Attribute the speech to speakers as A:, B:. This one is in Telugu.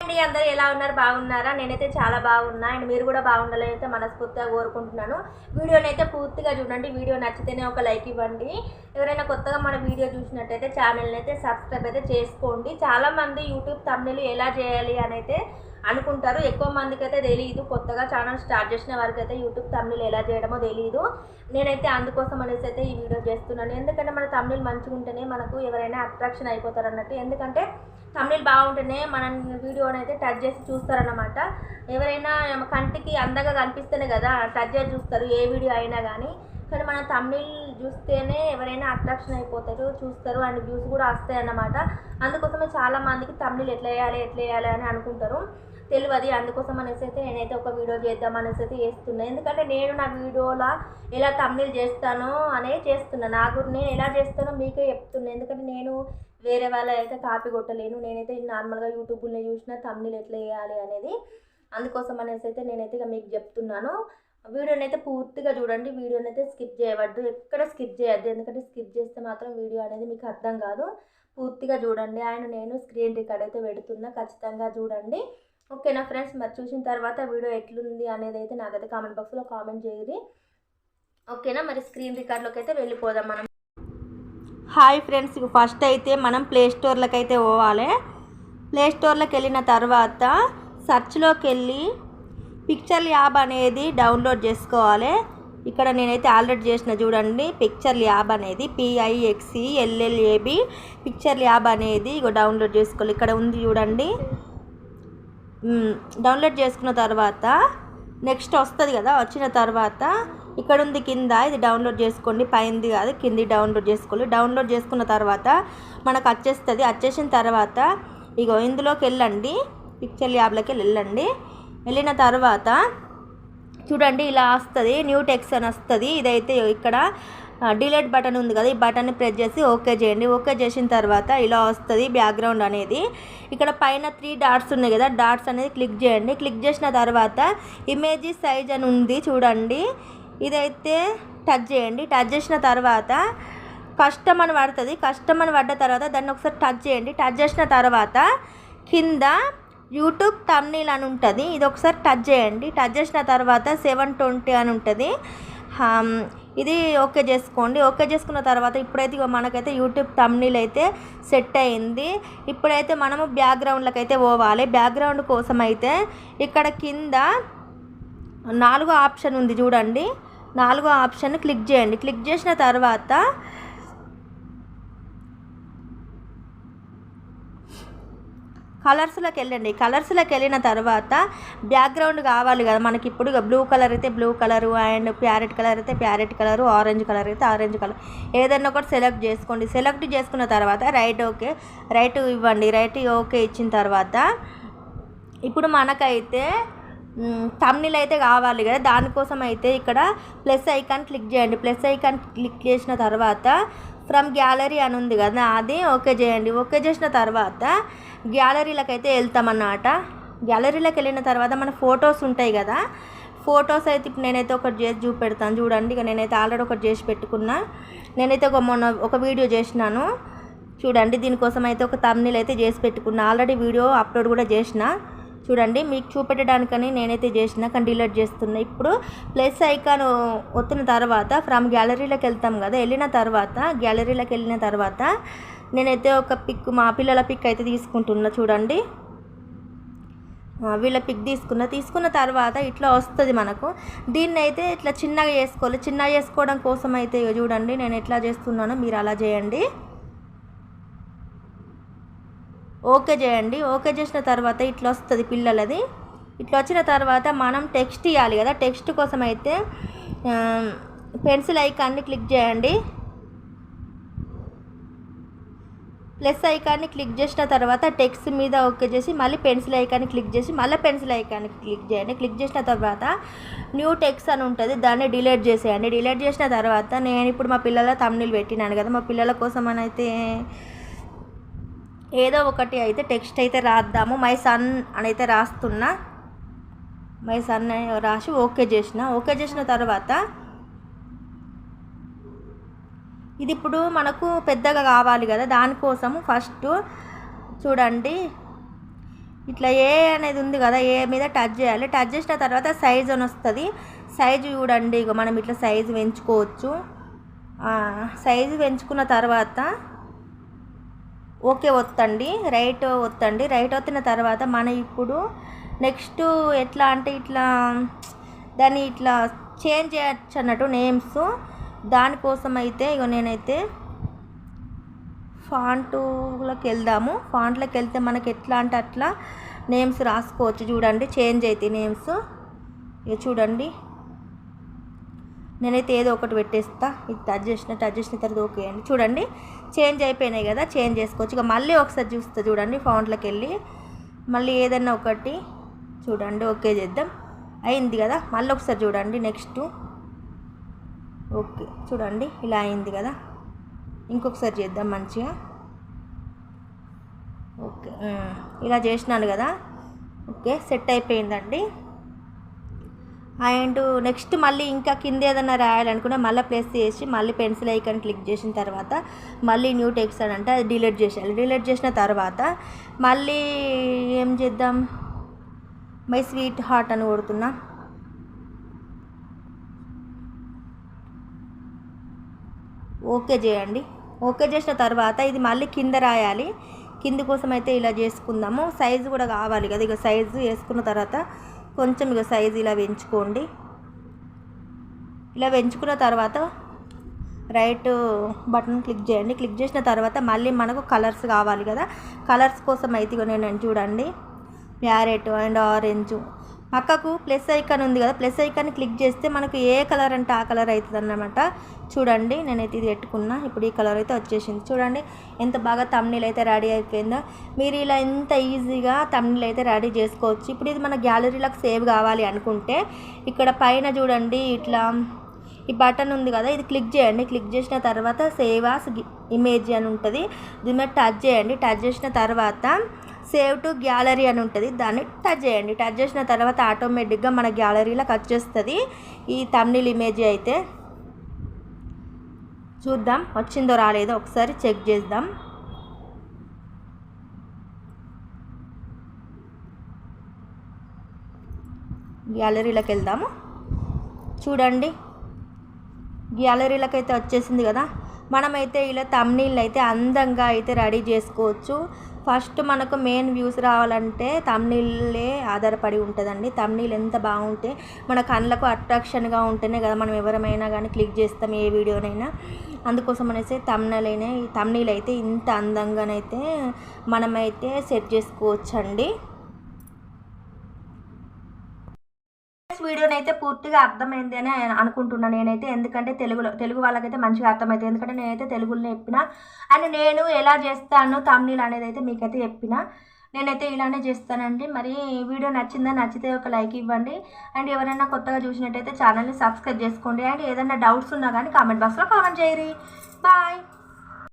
A: అండి అందరూ ఎలా ఉన్నారు? బాగున్నారా? నేనైతే చాలా బాగున్నా. అండ్ మీరు కూడా బాగుండాలని అయితే మనస్ఫూర్తిగా కోరుకుంటున్నాను. వీడియోని అయితే పూర్తిగా చూడండి. వీడియో నచ్చితేనే ఒక లైక్ ఇవ్వండి. ఎవరైనా కొత్తగా మన వీడియో చూసినట్టయితే ఛానల్ని అయితే సబ్స్క్రైబ్ అయితే చేసుకోండి. చాలామంది యూట్యూబ్ తమ్ముళ్ళు ఎలా చేయాలి అని అయితే అనుకుంటారు. ఎక్కువ మందికి అయితే తెలియదు కొత్తగా ఛానల్ స్టార్ట్ చేసిన వారికి అయితే యూట్యూబ్ తమిళ్ ఎలా చేయడమో తెలియదు నేనైతే అందుకోసం అనేసి అయితే ఈ వీడియో చేస్తున్నాను. ఎందుకంటే మన తమిళ్ మంచిగా ఉంటేనే మనకు ఎవరైనా అట్రాక్షన్ అయిపోతారు అన్నట్టు. ఎందుకంటే తమిళ్ బాగుంటేనే మన వీడియోని అయితే టచ్ చేసి చూస్తారన్నమాట. ఎవరైనా కంటికి అందంగా కనిపిస్తేనే కదా టచ్ చేసి చూస్తారు ఏ వీడియో అయినా కానీ కానీ మన తమిళ్ చూస్తేనే ఎవరైనా అట్రాక్షన్ అయిపోతారు చూస్తారు. అండ్ వ్యూస్ కూడా వస్తాయి అన్నమాట అందుకోసమే చాలామందికి తమిళ్ ఎట్లా వేయాలి ఎట్లా వేయాలి అని అనుకుంటారు. తెలియదు అందుకోసం అనేసి అయితే నేనైతే ఒక వీడియో చేద్దాం అనేసి అయితే చేస్తున్నాను ఎందుకంటే నేను నా వీడియోలో ఎలా తమ్మిల్ చేస్తానో అనే చేస్తున్నాను నా గురి నేను ఎలా చేస్తానో మీకే చెప్తున్నాను ఎందుకంటే నేను వేరే వాళ్ళ అయితే కాపీ కొట్టలేను. నేనైతే నార్మల్గా యూట్యూబ్లో చూసిన తమిళ్ ఎట్లా వేయాలి అనేది అందుకోసం అనేసి అయితే నేనైతే ఇక మీకు చెప్తున్నాను. వీడియోని అయితే పూర్తిగా చూడండి. వీడియోని అయితే స్కిప్ చేయవద్దు. ఎక్కడ స్కిప్ చేయొద్దు. ఎందుకంటే స్కిప్ చేస్తే మాత్రం వీడియో అనేది మీకు అర్థం కాదు. పూర్తిగా చూడండి. ఆయన నేను స్క్రీన్ రికార్డ్ అయితే పెడుతున్నా. ఖచ్చితంగా చూడండి. ఓకేనా ఫ్రెండ్స్? మరి చూసిన తర్వాత వీడియో ఎట్లుంది అనేది అయితే నాకైతే కామెంట్ బాక్స్లో కామెంట్ చేయరి ఓకేనా? మరి స్క్రీన్ రికార్డ్లోకి అయితే వెళ్ళిపోదాం మనం. హాయ్ ఫ్రెండ్స్ ఫస్ట్ అయితే మనం ప్లే స్టోర్లోకి అయితే పోవాలి. ప్లే స్టోర్లోకి వెళ్ళిన తర్వాత సర్చ్లోకి వెళ్ళి పిక్చర్ యాప్ అనేది డౌన్లోడ్ చేసుకోవాలి. ఇక్కడ నేనైతే ఆల్రెడీ చేసిన చూడండి పిక్చర్ ల్యాబ్ అనేది పిఐఎక్సి ఎల్ఎల్ఏబి పిక్చర్ ల్యాబ్ అనేది ఇగో డౌన్లోడ్ చేసుకోవాలి. ఇక్కడ ఉంది చూడండి. డౌన్లోడ్ చేసుకున్న తర్వాత నెక్స్ట్ వస్తుంది కదా వచ్చిన తర్వాత ఇక్కడ ఉంది కింద ఇది డౌన్లోడ్ చేసుకోండి పైంది కాదు కింది డౌన్లోడ్ చేసుకోవాలి. డౌన్లోడ్ చేసుకున్న తర్వాత మనకు వచ్చేస్తుంది. వచ్చేసిన తర్వాత ఇగో ఇందులోకి వెళ్ళండి పిక్చర్ ల్యాబ్లోకి వెళ్ళండి. వెళ్ళిన తర్వాత చూడండి ఇలా వస్తుంది న్యూ టెక్స్ అని వస్తుంది. ఇదైతే ఇక్కడ డిలీట్ బటన్ ఉంది కదా ఈ బటన్ని ప్రెస్ చేసి ఓకే చేయండి. ఓకే చేసిన తర్వాత ఇలా వస్తుంది బ్యాక్గ్రౌండ్ అనేది. ఇక్కడ పైన త్రీ డాట్స్ ఉన్నాయి కదా డాట్స్ అనేది క్లిక్ చేయండి. క్లిక్ చేసిన తర్వాత ఇమేజ్ సైజ్ అని ఉంది చూడండి. ఇదైతే టచ్ చేయండి. టచ్ చేసిన తర్వాత కష్టం అని పడుతుంది. కష్టం అని పడ్డ తర్వాత దాన్ని ఒకసారి టచ్ చేయండి. టచ్ చేసిన తర్వాత కింద యూట్యూబ్ తమ్నీల్ అని ఉంటుంది. ఇది ఒకసారి టచ్ చేయండి. టచ్ చేసిన తర్వాత సెవెన్ ట్వంటీ అని ఉంటుంది. ఇది ఓకే చేసుకోండి. ఓకే చేసుకున్న తర్వాత ఇప్పుడైతే మనకైతే యూట్యూబ్ తమ్నీల్ అయితే సెట్ అయింది. ఇప్పుడైతే మనము బ్యాక్గ్రౌండ్లకు అయితే పోవాలి. బ్యాక్గ్రౌండ్ కోసం అయితే ఇక్కడ కింద నాలుగో ఆప్షన్ ఉంది చూడండి. నాలుగో ఆప్షన్ క్లిక్ చేయండి. క్లిక్ చేసిన తర్వాత కలర్స్లోకి వెళ్ళండి కలర్స్లోకి వెళ్ళిన తర్వాత బ్యాక్గ్రౌండ్ కావాలి కదా మనకి ఇప్పుడు. బ్లూ కలర్ అయితే blue colour and parrot colour అయితే ప్యారెట్ కలరు ఆరెంజ్ కలర్ అయితే ఆరెంజ్ కలర్. ఏదైనా ఒకటి సెలెక్ట్ చేసుకోండి. సెలెక్ట్ చేసుకున్న తర్వాత రైట్ ఓకే రైట్ ఇవ్వండి. రైట్ ఓకే ఇచ్చిన తర్వాత ఇప్పుడు మనకైతే తమ్నిల్ అయితే కావాలి కదా. దానికోసం అయితే ఇక్కడ ప్లస్ ఐకాన్ క్లిక్ చేయండి. ప్లస్ ఐకాన్ క్లిక్ చేసిన తర్వాత ఫ్రమ్ గ్యాలరీ అని ఉంది కదా అది ఓకే చేయండి. ఓకే చేసిన తర్వాత గ్యాలరీలకు అయితే వెళ్తామన్నమాట. గ్యాలరీలోకి వెళ్ళిన తర్వాత మన ఫొటోస్ ఉంటాయి కదా ఫొటోస్ అయితే ఇప్పుడు నేనైతే ఒకటి చేసి చూపెడతాను. చూడండి ఇక నేనైతే ఆల్రెడీ ఒకటి చేసి పెట్టుకున్నా. నేనైతే ఒక మొన్న ఒక వీడియో చేసినాను. చూడండి దీనికోసం అయితే ఒక తమ్నిల్ అయితే చేసి పెట్టుకున్నా. ఆల్రెడీ వీడియో అప్లోడ్ కూడా చేసిన. చూడండి మీకు చూపెట్టడానికని నేనైతే చేసిన కానీ డిలీట్ చేస్తున్నా. ఇప్పుడు ప్లస్ ఐకాన్ వచ్చిన తర్వాత ఫ్రమ్ గ్యాలరీలోకి వెళ్తాం కదా వెళ్ళిన తర్వాత గ్యాలరీలోకి వెళ్ళిన తర్వాత నేనైతే ఒక పిక్ మా పిల్లల పిక్ అయితే తీసుకుంటున్నా చూడండి. వీళ్ళ పిక్ తీసుకున్న. తీసుకున్న తర్వాత ఇట్లా వస్తుంది మనకు. దీన్ని అయితే ఇట్లా చిన్నగా చేసుకోవాలి. చిన్నగా చేసుకోవడం కోసం అయితే చూడండి నేను ఎట్లా చేస్తున్నానో మీరు అలా చేయండి. ఓకే చేయండి. ఓకే చేసిన తర్వాత ఇట్లా వస్తుంది పిల్లలది. ఇట్లా వచ్చిన తర్వాత మనం టెక్స్ట్ ఇవ్వాలి కదా. టెక్స్ట్ కోసం అయితే పెన్సిల్ ఐకాన్ని క్లిక్ చేయండి. ప్లస్ ఐకాన్ని క్లిక్ చేసిన తర్వాత టెక్స్ట్ మీద ఓకే చేసి మళ్ళీ పెన్సిల్ ఐకాన్ని క్లిక్ చేసి మళ్ళీ పెన్సిల్ ఐకాన్ని క్లిక్ చేయండి. క్లిక్ చేసిన తర్వాత న్యూ టెక్స్ట్ అని ఉంటుంది. దాన్ని డిలీట్ చేసేయండి. డిలీట్ చేసిన తర్వాత నేను ఇప్పుడు మా పిల్లల తమ్ముళ్ళు పెట్టినాను కదా. మా పిల్లల కోసం అని అయితే ఏదో ఒకటి అయితే టెక్స్ట్ అయితే రాద్దాము. మై సన్ అని అయితే రాస్తున్నా. మై సన్ అని రాసి ఓకే చేసిన. ఓకే చేసిన తర్వాత ఇది ఇప్పుడు మనకు పెద్దగా కావాలి కదా. దానికోసం ఫస్ట్ చూడండి. ఇట్లా ఏ అనేది ఉంది కదా ఏ మీద టచ్ చేయాలి. టచ్ చేసిన తర్వాత సైజ్ అని వస్తుంది. సైజు చూడండి. ఇక మనం ఇట్లా సైజు పెంచుకోవచ్చు. సైజు పెంచుకున్న తర్వాత ఓకే ఒత్తండి రైట్ ఒత్తండి రైట్ ఒత్తిన తర్వాత మన ఇప్పుడు నెక్స్ట్ ఎట్లా అంటే ఇట్లా దాన్ని ఇట్లా చేంజ్ చేయొచ్చు అన్నట్టు నేమ్స్. దానికోసం అయితే ఇక నేనైతే ఫాంటులోకి వెళ్దాము. ఫాంట్లోకి వెళ్తే మనకి ఎట్లా అంటే అట్లా నేమ్స్ రాసుకోవచ్చు చూడండి. చేంజ్ అవుతాయి నేమ్స్. ఇక చూడండి. నేనైతే ఏదో ఒకటి పెట్టేస్తా. ఇది టచ్ చేసిన టచ్ చేసిన తర్వాత ఓకే అండి. చూడండి చేంజ్ అయిపోయినాయి కదా చేంజ్ చేసుకోవచ్చు. ఇక మళ్ళీ ఒకసారి చూస్తా చూడండి ఫౌంట్లోకి వెళ్ళి మళ్ళీ ఏదన్నా ఒకటి చూడండి ఓకే చేద్దాం. అయింది కదా మళ్ళీ ఒకసారి చూడండి నెక్స్ట్ ఓకే చూడండి ఇలా అయింది కదా. ఇంకొకసారి చేద్దాం మంచిగా. ఓకే ఇలా చేసినాను కదా. ఓకే సెట్ అయిపోయిందండి. అండ్ నెక్స్ట్ మళ్ళీ ఇంకా కింద ఏదైనా రాయాలనుకున్నా మళ్ళీ ప్లేస్ చేసి మళ్ళీ పెన్సిల్ ఐకాన్ క్లిక్ చేసిన తర్వాత మళ్ళీ న్యూ టెక్స్ట్ అని అంటే అది డిలీట్ చేసేయాలి. డిలీట్ చేసిన తర్వాత మళ్ళీ ఏం చేద్దాం? మై స్వీట్ హార్ట్ అని కొడుతున్నా. ఓకే చేయండి. ఓకే చేసిన తర్వాత ఇది మళ్ళీ కింద రాయాలి. కింది కోసం అయితే ఇలా చేసుకుందాము. సైజు కూడా కావాలి కదా. ఇక సైజు వేసుకున్న తర్వాత కొంచెం ఇక సైజు ఇలా పెంచుకోండి. ఇలా పెంచుకున్న తర్వాత రైట్ బటన్ క్లిక్ చేయండి. క్లిక్ చేసిన తర్వాత మళ్ళీ మనకు కలర్స్ కావాలి కదా. కలర్స్ కోసం అయితే ఇక నేను చూడండి. ప్యారెట్ అండ్ ఆరెంజ్ పక్కకు ప్లస్ ఐకాన్ ఉంది కదా ప్లస్ ఐకాన్ క్లిక్ చేస్తే మనకు ఏ కలర్ అంటే ఆ కలర్ అవుతుంది అన్నమాట చూడండి నేనైతే ఇది పెట్టుకున్నా. ఇప్పుడు ఈ కలర్ అయితే వచ్చేసింది. చూడండి ఎంత బాగా తమ్నీల్ అయితే రెడీ అయిపోయిందో. మీరు ఇలా ఎంత ఈజీగా తమ్నీల్ అయితే రెడీ చేసుకోవచ్చు. ఇప్పుడు ఇది మన గ్యాలరీలకు సేవ్ కావాలి అనుకుంటే ఇక్కడ పైన చూడండి ఇట్లా ఈ బటన్ ఉంది కదా ఇది క్లిక్ చేయండి. క్లిక్ చేసిన తర్వాత సేవ్ ఆస్ ఇమేజ్ అని ఉంటుంది. దీని మీద టచ్ చేయండి. టచ్ చేసిన తర్వాత సేవ్ టు గ్యాలరీ అని ఉంటుంది. దాన్ని టచ్ చేయండి. టచ్ చేసిన తర్వాత ఆటోమేటిక్గా మన గ్యాలరీలోకి వచ్చేస్తుంది ఈ తమిళ ఇమేజ్ అయితే చూద్దాం. వచ్చిందో రాలేదో ఒకసారి చెక్ చేద్దాం. గ్యాలరీలోకి వెళ్దాము. చూడండి. గ్యాలరీలకు అయితే వచ్చేసింది కదా. మనమైతే ఇలా తమ్నీళ్ళు అయితే అందంగా అయితే రెడీ చేసుకోవచ్చు. ఫస్ట్ మనకు మెయిన్ వ్యూస్ రావాలంటే తమ్నీళ్ళే ఆధారపడి ఉంటుందండి. తమ్నీళ్ళు ఎంత బాగుంటే మన కళ్ళకు అట్రాక్షన్గా ఉంటేనే కదా మనం ఎవరమైనా కానీ క్లిక్ చేస్తాం ఏ వీడియోనైనా. అందుకోసం అనేసి తమ్నీలైనా ఈ తమ్నీళ్ళు అయితే ఇంత అందంగానైతే మనమైతే సెట్ చేసుకోవచ్చండి. వీడియోని అయితే పూర్తిగా అర్థమైంది అని అనుకుంటున్నాను నేనైతే. ఎందుకంటే తెలుగులో తెలుగు వాళ్ళకైతే మంచిగా అర్థమవుతుంది ఎందుకంటే నేనైతే తెలుగులో చెప్పిన. అండ్ నేను ఎలా చేస్తాను తమిళ అనేది అయితే మీకైతే చెప్పిన. నేనైతే ఇలానే చేస్తానండి. మరి వీడియో నచ్చిందా? నచ్చితే ఒక లైక్ ఇవ్వండి. అండ్ ఎవరైనా కొత్తగా చూసినట్టయితే ఛానల్ని సబ్స్క్రైబ్ చేసుకోండి. అండ్ ఏదైనా డౌట్స్ ఉన్నా కానీ కామెంట్ బాక్స్లో కామెంట్ చేయరి బాయ్.